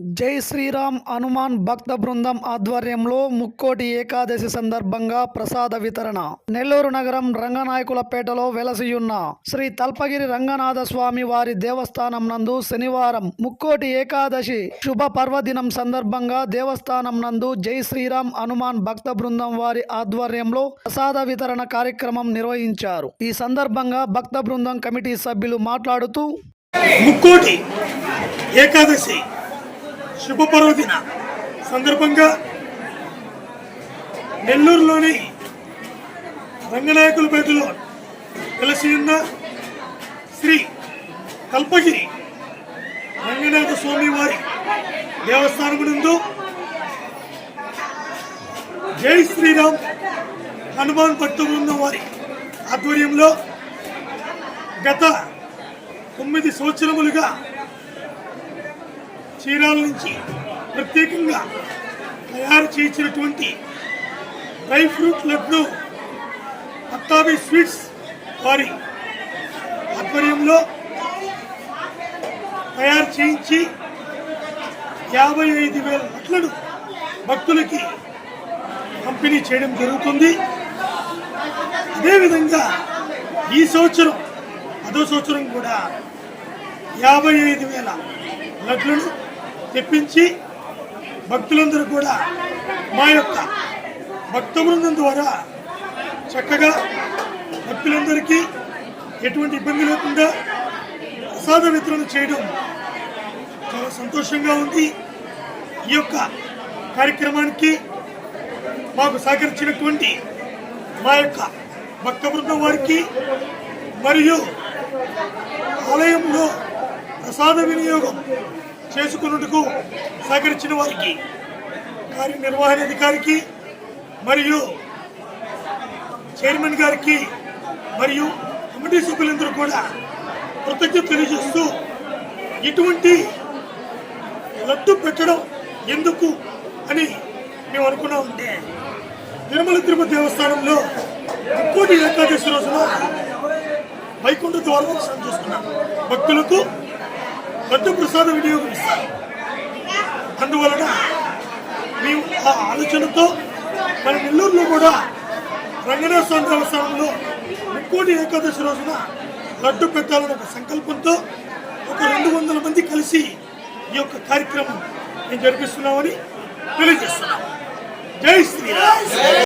జై శ్రీరామ్ హనుమాన్ భక్త బృందం ఆధ్వర్యంలో ముక్కోటి ఏకాదశి సందర్భంగా ప్రసాద వితరణ. నెల్లూరు నగరం రంగనాయకులపేటలో వెలసియున్న శ్రీ తల్పగిరి రంగనాథ స్వామి వారి దేవస్థానం నందు శనివారం ముక్కోటి ఏకాదశి శుభ పర్వదినం సందర్భంగా దేవస్థానం నందు జై శ్రీరామ్ హనుమాన్ భక్త బృందం వారి ఆధ్వర్యంలో ప్రసాద వితరణ కార్యక్రమం నిర్వహించారు. ఈ సందర్భంగా భక్త బృందం కమిటీ సభ్యులు మాట్లాడుతూ ముక్కోటి ఏకాదశి శుభ పర్వదిన సందర్భంగా నెల్లూరులోని రంగనాయకులపేటలో వెలసి ఉన్న శ్రీ కల్పగిరి రంగనాథ స్వామి వారి దేవస్థానం నందు జై శ్రీరామ్ హనుమాన్ భక్త వారి ఆధ్వర్యంలో గత తొమ్మిది సంవత్సరములుగా చీరాల నుంచి ప్రత్యేకంగా తయారు చేయించినటువంటి డ్రై ఫ్రూట్ లడ్డు అత్తాబి స్వీట్స్ వారి ఆధ్వర్యంలో తయారు చేయించి యాభై ఐదు వేల లడ్లను భక్తులకి పంపిణీ చేయడం జరుగుతుంది. అదేవిధంగా ఈ సంవత్సరం పదో సంవత్సరం కూడా యాభై ఐదు వేల లడ్లను తెప్పించి భక్తులందరూ కూడా మా యొక్క భక్త బృందం ద్వారా చక్కగా భక్తులందరికీ ఎటువంటి ఇబ్బంది లేకుండా ప్రసాద వితరణ చేయడం చాలా సంతోషంగా ఉంది. ఈ యొక్క కార్యక్రమానికి మాకు సహకరించినటువంటి మా యొక్క భక్త బృందం వారికి మరియు ఆలయంలో ప్రసాద వినియోగం చేసుకున్నందుకు సహకరించిన వారికి కార్యనిర్వహణ అధికారికి మరియు చైర్మన్ గారికి మరియు కమిటీ సభ్యులందరూ కూడా కృతజ్ఞత తెలియజేస్తూ ఇటువంటి లడ్డు పెట్టడం ఎందుకు అని మేము అనుకున్నామంటే తిరుమల తిరుపతి దేవస్థానంలో ముక్కోటి ఏకాదశి రోజున వైకుంఠ ద్వారం దర్శనం చేసుకున్నాం భక్తులకు లడ్డు ప్రసాద వినియోగిస్తారు అందువలన మేము ఆ ఆలోచనతో మన నెల్లూరులో కూడా రంగనాథ స్వామి దేవస్థానంలో ముక్కోటి ఏకాదశి రోజున లడ్డు పెట్టాలనే ఒక సంకల్పంతో ఒక రెండు వందల మంది కలిసి ఈ యొక్క కార్యక్రమం మేము జరిపిస్తున్నామని తెలియజేస్తున్నాం జై శ్రీరామ్.